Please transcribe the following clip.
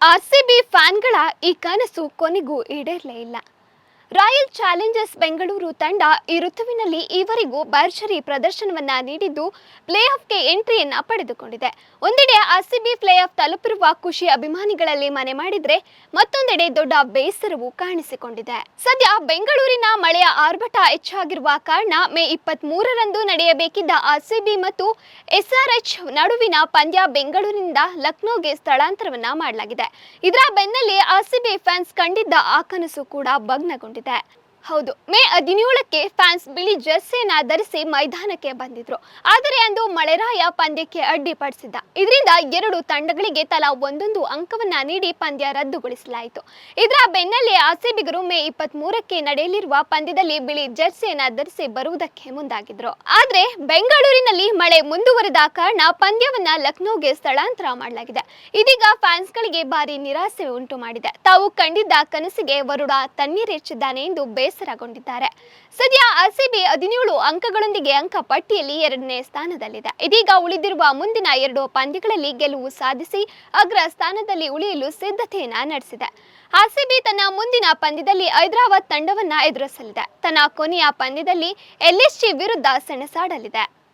RCB ಫ್ಯಾನ್ಗಳ ಈ ಕನಸು ಕೊನೆಗೂ ಈಡೇರಲೇ ಇಲ್ಲ. ರಾಯಲ್ ಚಾಲೆಂಜರ್ಸ್ ಬೆಂಗಳೂರು ತಂಡ ಈ ಋತುವಿನಲ್ಲಿ ಈವರೆಗೂ ಭರ್ಜರಿ ಪ್ರದರ್ಶನವನ್ನ ನೀಡಿದ್ದು ಪ್ಲೇ ಆಫ್ಗೆ ಎಂಟ್ರಿಯನ್ನ ಪಡೆದುಕೊಂಡಿದೆ. ಒಂದೆಡೆ ಆರ್ಸಿಬಿ ಪ್ಲೇ ಆಫ್ ತಲುಪಿರುವ ಖುಷಿ ಅಭಿಮಾನಿಗಳಲ್ಲಿ ಮನೆ ಮಾಡಿದ್ರೆ ಮತ್ತೊಂದೆಡೆ ದೊಡ್ಡ ಬೇಸರವು ಕಾಣಿಸಿಕೊಂಡಿದೆ. ಸದ್ಯ ಬೆಂಗಳೂರಿನ ಮಳೆಯ ಆರ್ಭಟ ಹೆಚ್ಚಾಗಿರುವ ಕಾರಣ ಮೇ ಇಪ್ಪತ್ತ್ ಮೂರರಂದು ನಡೆಯಬೇಕಿದ್ದ ಆರ್ಸಿಬಿ ಮತ್ತು ಎಸ್ಆರ್ಎಚ್ ನಡುವಿನ ಪಂದ್ಯ ಬೆಂಗಳೂರಿನಿಂದ ಲಕ್ನೋಗೆ ಸ್ಥಳಾಂತರವನ್ನ ಮಾಡಲಾಗಿದೆ. ಇದರ ಬೆನ್ನಲ್ಲೇ ಆರ್ಸಿಬಿ ಫ್ಯಾನ್ಸ್ ಕಂಡಿದ್ದ ಆ ಕನಸು ಕೂಡ ಭಗ್ನಗೊಂಡಿದೆ. that. ಹೌದು. ಮೇ ಹದಿನೇಳಕ್ಕೆ ಫ್ಯಾನ್ಸ್ ಬಿಳಿ ಜರ್ಸಿಯನ್ನ ಧರಿಸಿ ಮೈದಾನಕ್ಕೆ ಬಂದಿದ್ರು. ಆದರೆ ಅಂದು ಮಳೆರಾಯ ಪಂದ್ಯಕ್ಕೆ ಅಡ್ಡಿಪಡಿಸಿದ್ದ. ಇದರಿಂದ ಎರಡು ತಂಡಗಳಿಗೆ ತಲಾ ಒಂದೊಂದು ಅಂಕವನ್ನ ನೀಡಿ ಪಂದ್ಯ ರದ್ದುಗೊಳಿಸಲಾಯಿತು. ಇದರ ಬೆನ್ನಲ್ಲೇ ಆರ್ಸಿಬಿಗರು ಮೇ ಇಪ್ಪತ್ತ್ ಮೂರಕ್ಕೆ ನಡೆಯಲಿರುವ ಪಂದ್ಯದಲ್ಲಿ ಬಿಳಿ ಜರ್ಸಿಯನ್ನ ಧರಿಸಿ ಬರುವುದಕ್ಕೆ ಮುಂದಾಗಿದ್ರು. ಆದ್ರೆ ಬೆಂಗಳೂರಿನಲ್ಲಿ ಮಳೆ ಮುಂದುವರೆದ ಕಾರಣ ಪಂದ್ಯವನ್ನ ಲಕ್ನೋಗೆ ಸ್ಥಳಾಂತರ ಮಾಡಲಾಗಿದೆ. ಇದೀಗ ಫ್ಯಾನ್ಸ್ಗಳಿಗೆ ಭಾರಿ ನಿರಾಸೆ ಉಂಟು ಮಾಡಿದೆ ತಾವು ಕಂಡಿದ್ದ ಕನಸಿಗೆ ವರುಡ ತಣ್ಣೀರೆಚ್ಚಿದ್ದಾನೆ ಎಂದು ಬೇಸರಗೊಂಡಿದ್ದಾರೆ. ಸದ್ಯ ಆರ್ಸಿಬಿ ಹದಿನೇಳು ಅಂಕಗಳೊಂದಿಗೆ ಅಂಕ ಪಟ್ಟಿಯಲ್ಲಿ ಎರಡನೇ ಸ್ಥಾನದಲ್ಲಿದೆ. ಇದೀಗ ಉಳಿದಿರುವ ಮುಂದಿನ ಎರಡು ಪಂದ್ಯಗಳಲ್ಲಿ ಗೆಲುವು ಸಾಧಿಸಿ ಅಗ್ರ ಸ್ಥಾನದಲ್ಲಿ ಉಳಿಯಲು ಸಿದ್ಧತೆಯನ್ನ ನಡೆಸಿದೆ. ಆರ್ಸಿಬಿ ತನ್ನ ಮುಂದಿನ ಪಂದ್ಯದಲ್ಲಿ ಹೈದರಾಬಾದ್ ತಂಡವನ್ನ ಎದುರಿಸಲಿದೆ. ತನ್ನ ಕೊನೆಯ ಪಂದ್ಯದಲ್ಲಿ ಎಲ್ಎಸ್ಜಿ ವಿರುದ್ಧ ಸೆಣಸಾಡಲಿದೆ.